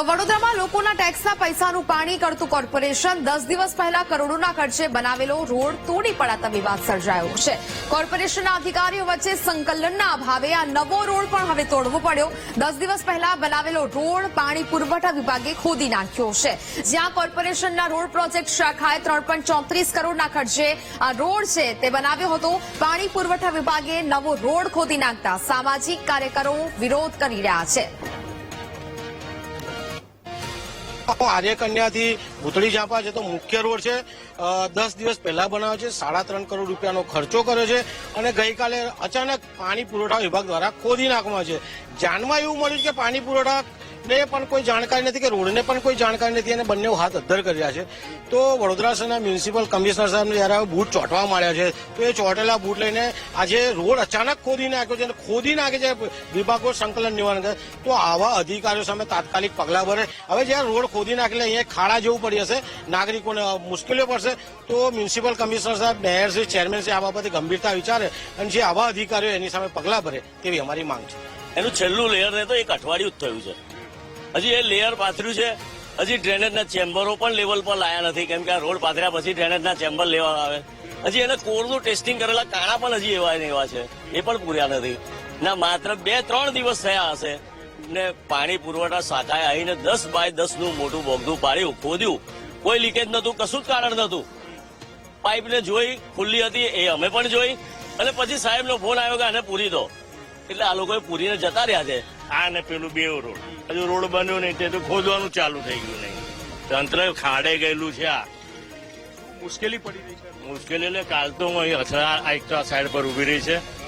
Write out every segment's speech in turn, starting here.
તો વડોદરામાં લોકોના ટેક્સના પૈસાનું પાણી કરતું કોર્પોરેશન દસ દિવસ પહેલા કરોડોના ખર્ચે બનાવેલો રોડ તોડી પડાતા વિવાદ સર્જાયો છે. કોર્પોરેશનના અધિકારીઓ વચ્ચે સંકલનના અભાવે આ નવો રોડ પણ હવે તોડવો પડ્યો. દસ દિવસ પહેલા બનાવેલો રોડ પાણી પુરવઠા વિભાગે ખોદી નાખ્યો છે. જ્યાં કોર્પોરેશનના રોડ પ્રોજેક્ટ શાખાએ ત્રણ ચોત્રીસ કરોડના ખર્ચે આ રોડ છે તે બનાવ્યો હતો. પાણી પુરવઠા વિભાગે નવો રોડ ખોદી નાખતા સામાજિક કાર્યકરો વિરોધ કરી રહ્યા છે. આર્ય કન્યાથી ભૂતળી છે તો મુખ્ય રોડ છે. દસ દિવસ પહેલા બનાવ્યો છે, સાડા ત્રણ કરોડ રૂપિયાનો ખર્ચો કર્યો છે અને ગઈકાલે અચાનક પાણી પુરવઠા વિભાગ દ્વારા ખોદી નાખવામાં છે. જાણમાં એવું મળ્યું કે પાણી પુરવઠા ને પણ કોઈ જાણકારી નથી કે રોડને પણ કોઈ જાણકારી નથી અને બંને હાથ અદ્ધર કર્યા છે. તો વડોદરા શહેરના મ્યુનિસિપલ કમિશનર સાહેબને જયારે બૂટ ચોંટવા માંડ્યા છે, તો એ ચોંટેલા બૂટ લઈને આજે રોડ અચાનક ખોદી નાખ્યો છે અને ખોદી નાખે છે વિભાગો સંકલન નિવારણ કરે તો આવા અધિકારીઓ સામે તાત્કાલિક પગલાં ભરે. હવે જ્યારે રોડ ખોદી નાખેલા અહીંયા ખાડા જેવું પડી હશે, નાગરિકોને મુશ્કેલીઓ પડશે, તો મ્યુનિસિપલ કમિશનર સાહેબ, મેયર શ્રી, ચેરમેન શ્રી, આ બાબતે ગંભીરતા વિચારે અને જે આવા અધિકારીઓ એની સામે પગલાં ભરે તેવી અમારી માંગ છે. એનું છેલ્લું લેયર ને તો એક અઠવાડિયું જ થયું છે. હજી એ લેયર પાથર્યું છે. હજી ડ્રેનેજના ચેમ્બરો પણ લેવલ પર લાયા નથી. કેમ કે આ રોડ પાથર્યા પછી ડ્રેનેજના ચેમ્બર લેવા આવે. હજી એને કોરનું ટેસ્ટિંગ કરેલા કાણા પણ હજી એવા એવા છે. એ પણ પૂર્યા નથી. ના, માત્ર બે, ત્રણ દિવસ થયા હશે. ને પાણી પુરવઠા શાખાએ આવીને દસ બાય દસનું મોટું બોગધું પાડ્યું, ખોદ્યું. કોઈ લીકેજ નતું કશું જ કારણ નતું પાઇપને જોઈ, ખુલ્લી હતી, એ અમે પણ જોઈ. અને પછી સાહેબનો ફોન આવ્યો કે આને પૂરી દો. એટલે આ લોકોએ પૂરીને જતા રહ્યા છે. આ ને પેલું બે રોડ. હજુ રોડ બન્યો નહીં તે તો ખોદવાનું ચાલુ થઈ ગયું નહીં. તંત્ર ખાડે ગયેલું છે આ. મુશ્કેલી પડી રહી છે. મુશ્કેલી એટલે કાલ તો હું અહીં અથડા આ એક સાઈડ પર ઊભી રહી છે.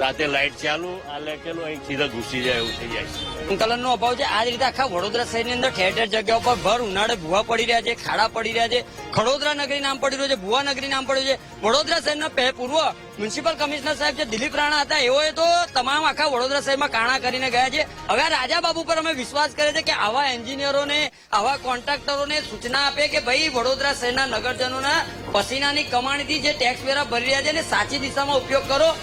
રાતે લાઇટ ચાલુ, આ લેકેલું અહીં સીધા ઘૂસી જાય એવું થઈ જાય સંકલનનો અભાવ છે. આ રીતે આખા વડોદરા શહેરની અંદર ઠેર ઠેર જગ્યાઓ પર ભર, ઉનાળે ભૂવા પડી રહ્યા છે, ખાડા પડી રહ્યા છે. ખડોદરા નગરી નામ પડી રહ્યું છે, ભૂવા નગરી નામ પડ્યું છે. વડોદરા શહેરના પહે- પૂર્વ મ્યુનિસિપલ કમિશનર સાહેબ જે દિલીપ રાણા હતા, એઓએ તો તમામ આખા વડોદરા શહેરમાં કાણા કરીને ગયા છે. હવે રાજા બાબુ પર અમે વિશ્વાસ કરે છે કે આવા એન્જિનિયરોને, આવા કોન્ટ્રાક્ટરોને સૂચના આપે કે ભાઈ, વડોદરા શહેરના નગરજનોના પસીનાની કમાણીથી જે ટેક્સ વેરા ભરી રહ્યા છે એને સાચી દિશામાં ઉપયોગ કરો.